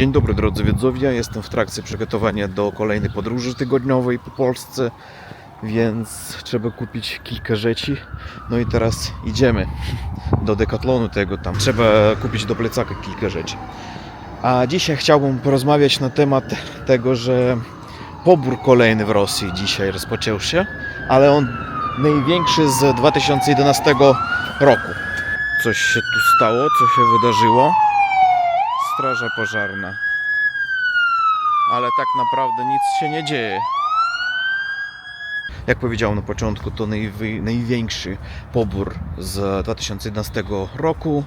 Dzień dobry drodzy widzowie, jestem w trakcie przygotowania do kolejnej podróży tygodniowej po Polsce, więc trzeba kupić kilka rzeczy. No i teraz idziemy do Decathlonu tego tam. Trzeba kupić do plecaka kilka rzeczy. A dzisiaj chciałbym porozmawiać na temat tego, że pobór kolejny w Rosji dzisiaj rozpoczął się, ale on największy z 2011 roku. Coś się tu stało, co się wydarzyło. Straża pożarna. Ale tak naprawdę nic się nie dzieje. Jak powiedziałem na początku, to najwy, największy pobór z 2011 roku.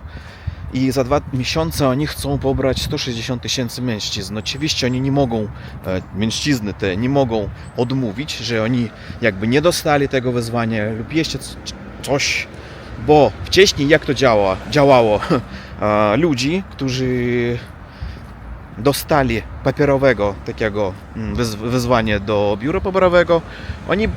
I za dwa miesiące oni chcą pobrać 160 tysięcy mężczyzn. Oczywiście oni nie mogą, e, mężczyzny te nie mogą odmówić, że oni jakby nie dostali tego wezwania lub jeszcze coś, bo wcześniej jak to działa, działało? Ludzi, którzy dostali papierowego takiego mm, wez- wezwanie do biura poborowego, oni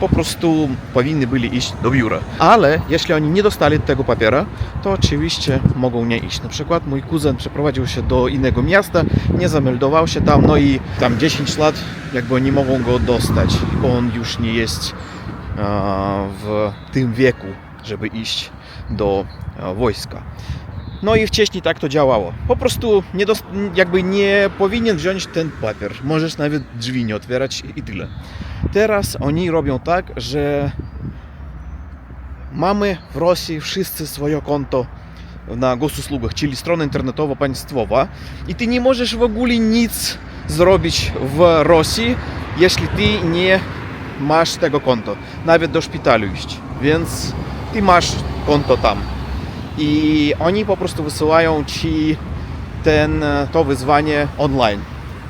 po prostu powinni byli iść do biura. Ale jeśli oni nie dostali tego papiera, to oczywiście mogą nie iść. Na przykład mój kuzyn przeprowadził się do innego miasta, nie zameldował się tam, no i tam 10 lat jakby nie mogą go dostać. On już nie jest w tym wieku, żeby iść do e, wojska. No i wcześniej tak to działało. Po prostu nie jakby nie powinien wziąć ten papier. Możesz nawet drzwi nie otwierać i tyle. Teraz oni robią tak, że mamy w Rosji wszyscy swoje konto na gosuslugach, czyli strona internetowa państwowa i ty nie możesz w ogóle nic zrobić w Rosji, jeśli ty nie masz tego konta. Nawet do szpitalu iść. Więc ty masz konto tam i oni po prostu wysyłają ci ten, to wyzwanie online.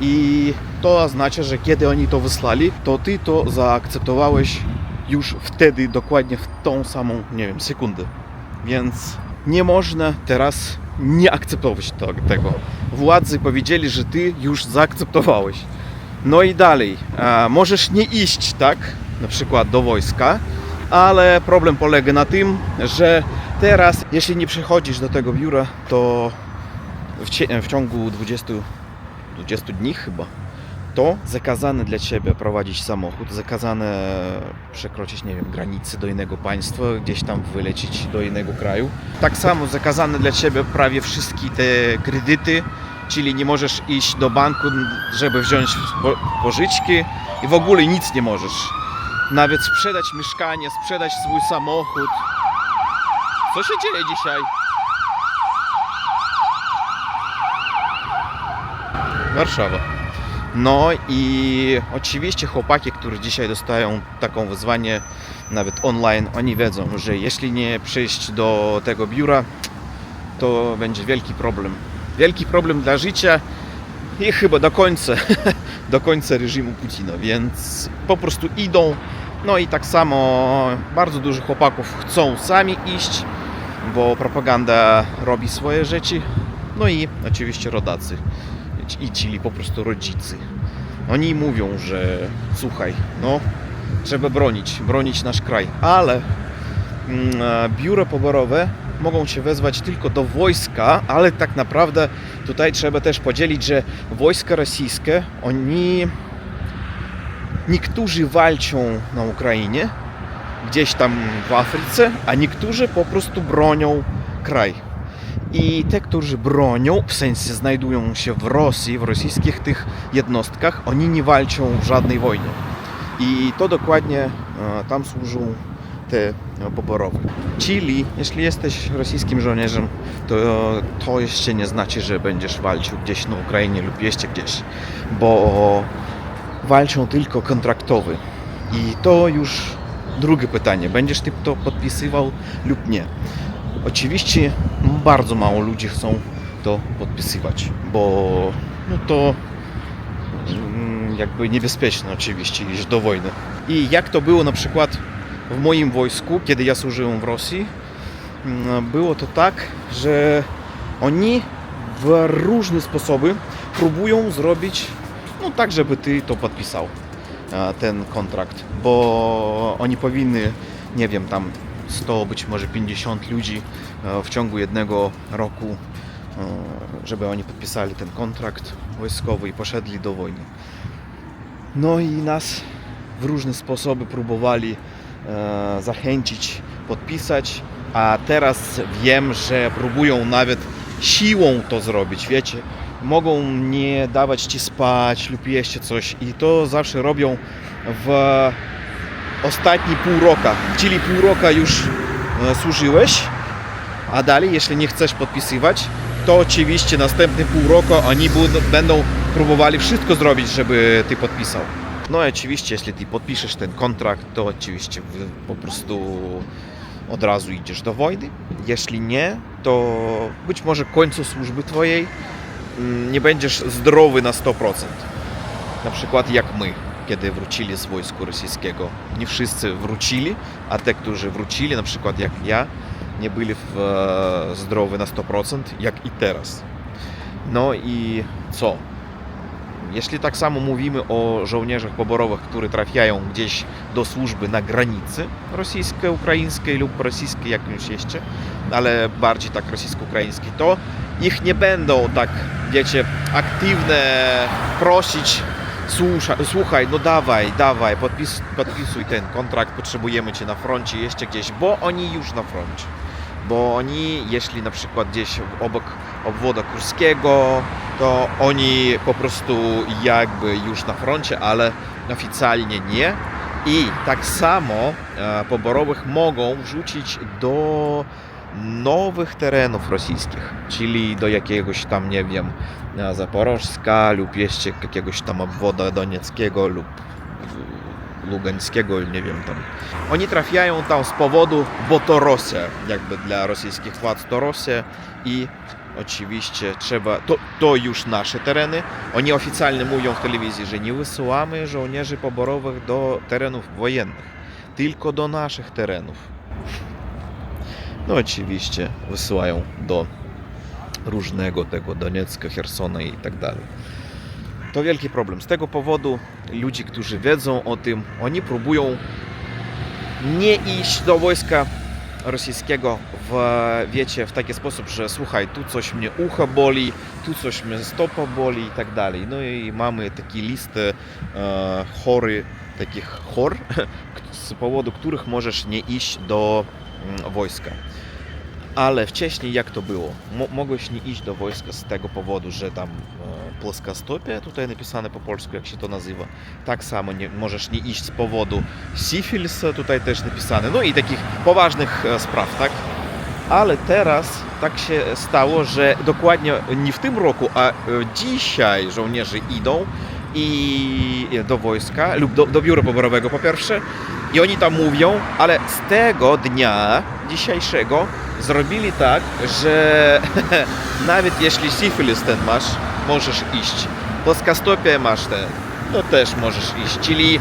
I to oznacza, że kiedy oni to wysłali, to ty to zaakceptowałeś już wtedy, dokładnie w tą samą, nie wiem, sekundę. Więc nie można teraz nie akceptować to- tego. Władzy powiedzieli, że ty już zaakceptowałeś. No i dalej, e, możesz nie iść, tak, na przykład do wojska, ale problem polega na tym, że teraz, jeśli nie przychodzisz do tego biura, to w, ciągu 20, 20 dni chyba, to zakazane dla Ciebie prowadzić samochód, zakazane przekroczyć, nie wiem, granicy do innego państwa, gdzieś tam wylecieć do innego kraju. Tak samo zakazane dla Ciebie prawie wszystkie te kredyty, czyli nie możesz iść do banku, żeby wziąć po- pożyczki i w ogóle nic nie możesz. Nawet sprzedać mieszkanie, sprzedać swój samochód. Co się dzieje dzisiaj? Warszawa. No i oczywiście chłopaki, którzy dzisiaj dostają taką wyzwanie nawet online, oni wiedzą, że jeśli nie przyjść do tego biura, to będzie wielki problem. Wielki problem dla życia i chyba do końca, do końca reżimu Putina, więc po prostu idą. No i tak samo bardzo dużo chłopaków chcą sami iść, bo propaganda robi swoje rzeczy. No i oczywiście rodacy, i czyli po prostu rodzicy. Oni mówią, że słuchaj, no trzeba bronić, bronić nasz kraj, ale mm, biura poborowe mogą się wezwać tylko do wojska, ale tak naprawdę tutaj trzeba też podzielić, że wojska rosyjskie, oni niektórzy walczą na Ukrainie, gdzieś tam w Afryce, a niektórzy po prostu bronią kraj. I te, którzy bronią, w sensie znajdują się w Rosji, w rosyjskich tych jednostkach, oni nie walczą w żadnej wojnie. I to dokładnie e, tam służą te e, poborowe. Czyli jeśli jesteś rosyjskim żołnierzem, to to jeszcze nie znaczy, że będziesz walczył gdzieś na Ukrainie lub jeszcze gdzieś, bo walczą tylko kontraktowy. I to już drugie pytanie, będziesz ty to podpisywał lub nie. Oczywiście bardzo mało ludzi chcą to podpisywać, bo no to mm, jakby niebezpieczne oczywiście iść do wojny. I jak to było na przykład w moim wojsku, kiedy ja służyłem w Rosji, mm, było to tak, że oni w różne sposoby próbują zrobić no tak, żeby ty to podpisał e, ten kontrakt, bo oni powinny, nie wiem, tam 100, być może 50 ludzi e, w ciągu jednego roku, e, żeby oni podpisali ten kontrakt wojskowy i poszedli do wojny. No i nas w różne sposoby próbowali zachęcić, podpisać, a teraz wiem, że próbują nawet siłą to zrobić, wiecie. Mogą nie dawać ci spać lub jeszcze coś i to zawsze robią w ostatni pół roka, czyli pół roka już e, służyłeś, a dalej, jeśli nie chcesz podpisywać, to oczywiście następny pół roku oni będą próbowali wszystko zrobić, żeby ty podpisał. No i oczywiście, jeśli ty podpiszesz ten kontrakt, to oczywiście po prostu od razu idziesz do wojny. Jeśli nie, to być może końcu służby twojej mm, nie będziesz zdrowy na 100%. Na przykład jak my, kiedy wrócili z wojsku rosyjskiego. Nie wszyscy wrócili, a te, którzy wrócili, na przykład jak ja, nie byli w, e, zdrowi na 100%, jak i teraz. No i co? Jeśli tak samo mówimy o żołnierzach poborowych, którzy trafiają gdzieś do służby na granicy rosyjsko-ukraińskiej lub rosyjskiej jakimś jeszcze, ale bardziej tak rosyjsko-ukraińskiej, to ich nie będą tak, wiecie, aktywne prosić Słuchaj, słuchaj, no dawaj, dawaj, podpis, podpisuj ten kontrakt, potrzebujemy cię na froncie, jeszcze gdzieś, bo oni już na froncie. Bo oni, jeśli na przykład gdzieś obok obwoda kurskiego, to oni po prostu jakby już na froncie, ale oficjalnie nie. I tak samo e, poborowych mogą wrzucić do nowych terenów rosyjskich, czyli do jakiegoś tam, nie wiem, e, Zaporożska lub jeszcze jakiegoś tam obwoda donieckiego lub e, lugańskiego, nie wiem tam. Oni trafiają tam z powodu, bo to Rosja, jakby dla rosyjskich władz to Rosja i oczywiście trzeba, to, to już nasze tereny. Oni oficjalnie mówią w telewizji, że nie wysyłamy żołnierzy poborowych do terenów wojennych, tylko do naszych terenów. No oczywiście wysyłają do różnego tego Doniecka, Chersona i tak dalej. To wielki problem. Z tego powodu ludzie, którzy wiedzą o tym, oni próbują nie iść do wojska rosyjskiego w, wiecie, w taki sposób, że słuchaj, tu coś mnie ucho boli, tu coś mnie stopa boli i tak dalej. No i mamy takie listy e, chory, takich chor, z powodu których możesz nie iść do mm, wojska. Ale wcześniej jak to było? Mo- mogłeś nie iść do wojska z tego powodu, że tam e, tutaj napisane po polsku, jak się to nazywa. Tak samo nie, możesz nie iść z powodu syfilisa, tutaj też napisane. No i takich poważnych e, spraw, tak? Ale teraz tak się stało, że dokładnie nie w tym roku, a e, dzisiaj żołnierze idą i do wojska lub do, do biura poborowego po pierwsze i oni tam mówią, ale z tego dnia dzisiejszego zrobili tak, że nawet jeśli syfilis ten masz, możesz iść. Płaskostopię masz ten, no też możesz iść. Czyli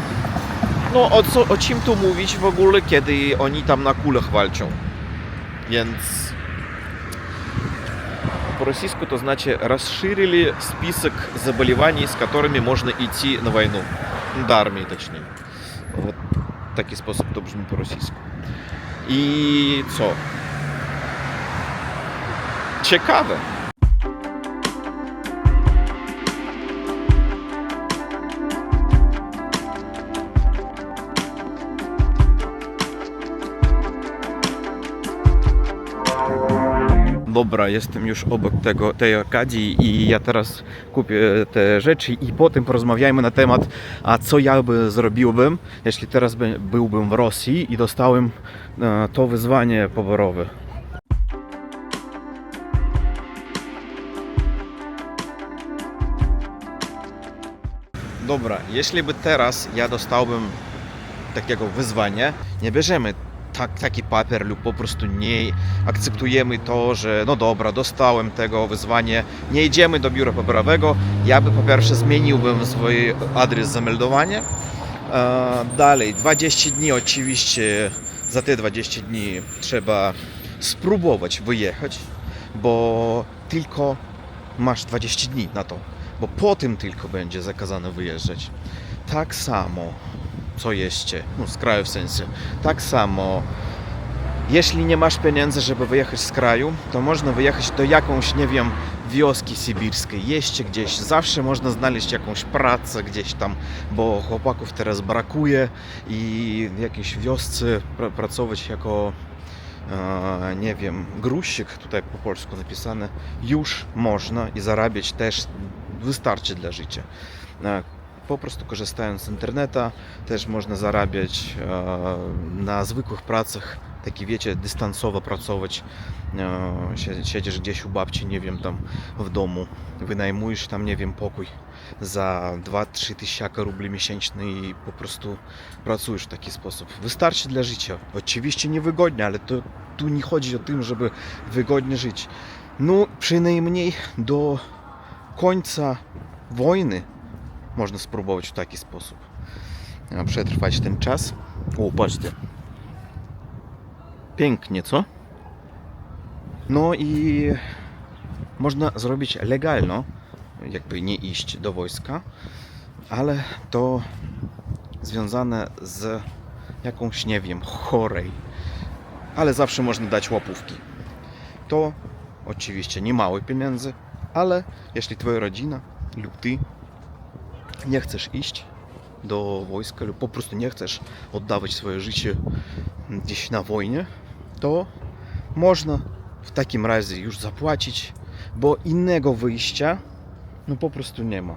no o, co, o czym tu mówić w ogóle, kiedy oni tam na kulach walczą. Więc по российsku to znaczy расширили список заболеваний, с которыми можно идти на войну. До армии, точнее. Вот taki sposób to brzmi po rosyjsku. I co? Ciekawe. Dobra, jestem już obok tego, tej Arkadii i ja teraz kupię te rzeczy i potem porozmawiajmy na temat, a co ja by zrobiłbym, jeśli teraz by, byłbym w Rosji i dostałem e, to wyzwanie poborowe. Dobra, jeśli by teraz ja dostałbym takiego wyzwania, nie bierzemy tak, taki papier lub po prostu nie akceptujemy to, że no dobra, dostałem tego wyzwanie, nie idziemy do biura poborowego, ja by po pierwsze zmieniłbym swój adres zameldowania. E, Dalej, 20 dni oczywiście, za te 20 dni trzeba spróbować wyjechać, bo tylko masz 20 dni na to, bo po tym tylko będzie zakazane wyjeżdżać. Tak samo, co jeszcze, no z kraju w sensie, tak samo, jeśli nie masz pieniędzy, żeby wyjechać z kraju, to można wyjechać do jakąś, nie wiem, wioski sybirskiej, jeszcze gdzieś. Zawsze można znaleźć jakąś pracę gdzieś tam, bo chłopaków teraz brakuje i jakiejś wiosce pr- pracować jako e, nie wiem, gruzczyk, tutaj po polsku napisane, już można i zarabiać też wystarczy dla życia. Po prostu korzystając z interneta też można zarabiać e, na zwykłych pracach, takie wiecie, dystansowo pracować. E, sie- Siedzisz gdzieś u babci, nie wiem, tam w domu, wynajmujesz tam, nie wiem, pokój za 2-3 tysiące rubli miesięcznie i po prostu pracujesz w taki sposób. Wystarczy dla życia. Oczywiście niewygodnie, ale to tu nie chodzi o tym, żeby wygodnie żyć. No, przynajmniej do końca wojny można spróbować w taki sposób przetrwać ten czas. O, patrzcie. Pięknie, co? No i można zrobić legalno, jakby nie iść do wojska, ale to związane z jakąś, nie wiem, chorej, ale zawsze można dać łapówki. To oczywiście nie małe pieniądze, ale jeśli twoja rodzina lub ty nie chcesz iść do wojska lub po prostu nie chcesz oddawać swoje życie gdzieś na wojnie, to można w takim razie już zapłacić, bo innego wyjścia no po prostu nie ma.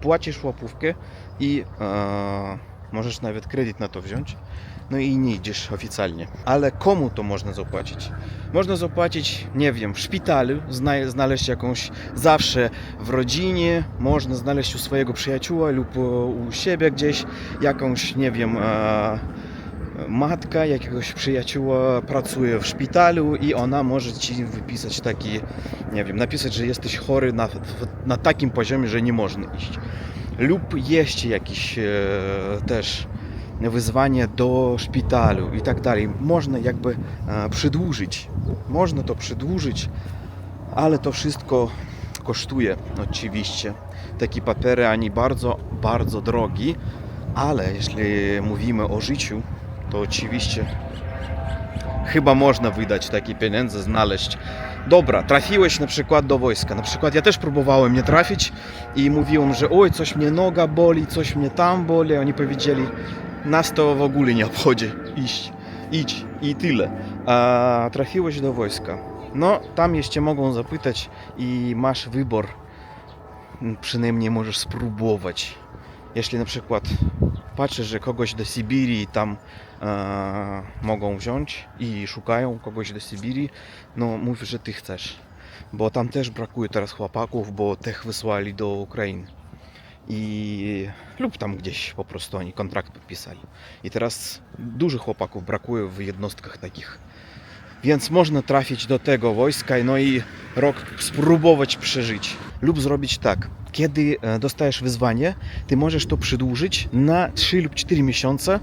Płacisz łapówkę i e, możesz nawet kredyt na to wziąć, no i nie idziesz oficjalnie. Ale komu to można zapłacić? Można zapłacić, nie wiem, w szpitalu, zna- znaleźć jakąś zawsze w rodzinie, można znaleźć u swojego przyjacióła lub u siebie gdzieś jakąś, nie wiem, e, matka jakiegoś przyjacióła pracuje w szpitalu i ona może ci wypisać taki, nie wiem, napisać, że jesteś chory na, na takim poziomie, że nie można iść. Lub jeszcze jakieś e, też wyzwanie do szpitalu i tak dalej. Można jakby e, przedłużyć. Można to przedłużyć, ale to wszystko kosztuje oczywiście. Takie papiery, ani bardzo, bardzo drogi, ale jeśli mówimy o życiu, to oczywiście chyba można wydać takie pieniądze, znaleźć. Dobra, trafiłeś na przykład do wojska. Na przykład ja też próbowałem nie trafić i mówiłem, że oj, coś mnie noga boli, coś mnie tam boli. Oni powiedzieli, nas to w ogóle nie obchodzi. Iść, idź i tyle. A trafiłeś do wojska. No, tam jeszcze mogą zapytać i masz wybór. Przynajmniej możesz spróbować. Jeśli na przykład patrzysz, że kogoś do Syberii tam e, mogą wziąć i szukają kogoś do Syberii, no mów, że ty chcesz. Bo tam też brakuje teraz chłopaków, bo tych wysłali do Ukrainy. I lub tam gdzieś po prostu oni kontrakt podpisali. I teraz dużo chłopaków brakuje w jednostkach takich. Więc można trafić do tego wojska, no i rok spróbować przeżyć. Lub zrobić tak, kiedy e, dostajesz wyzwanie, ty możesz to przedłużyć na 3 lub 4 miesiące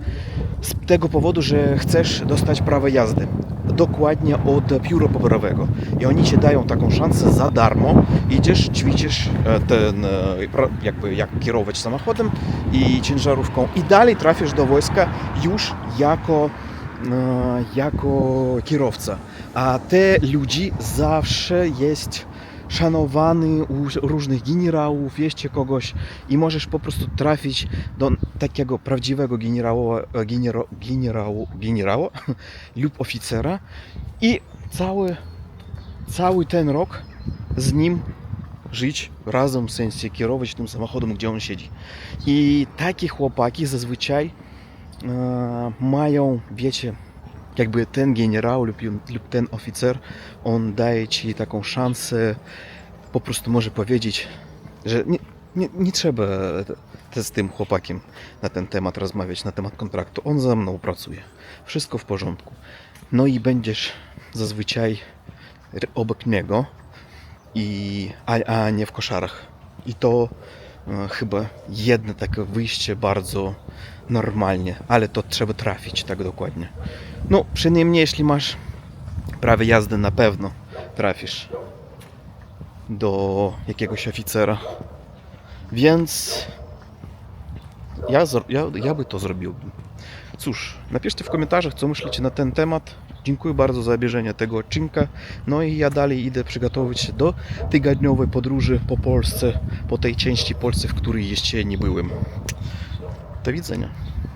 z tego powodu, że chcesz dostać prawo jazdy. Dokładnie od biura poborowego. I oni ci dają taką szansę za darmo. Idziesz, ćwiczysz e, ten, e, jakby jak kierować samochodem i ciężarówką i dalej trafisz do wojska już jako e, jako kierowca. A te ludzi zawsze jest szanowany u różnych generałów, jeszcze kogoś i możesz po prostu trafić do takiego prawdziwego generała, genera, generału, generała lub oficera i cały, cały ten rok z nim żyć razem, w sensie kierować tym samochodem, gdzie on siedzi. I takie chłopaki zazwyczaj e, mają, wiecie, jakby ten generał lub, lub ten oficer, on daje ci taką szansę, po prostu może powiedzieć, że nie, nie, nie trzeba z tym chłopakiem na ten temat rozmawiać, na temat kontraktu. On ze mną pracuje. Wszystko w porządku. No i będziesz zazwyczaj obok niego, i, a, a nie w koszarach. I to chyba jedno takie wyjście bardzo normalnie, ale to trzeba trafić tak dokładnie. No, przynajmniej jeśli masz prawo jazdy, na pewno trafisz do jakiegoś oficera. Więc ja, ja, ja by to zrobił. Cóż, napiszcie w komentarzach, co myślicie na ten temat. Dziękuję bardzo za obejrzenie tego odcinka. No i ja dalej idę przygotowywać się do tygodniowej podróży po Polsce, po tej części Polsce, w której jeszcze nie byłem. Do widzenia.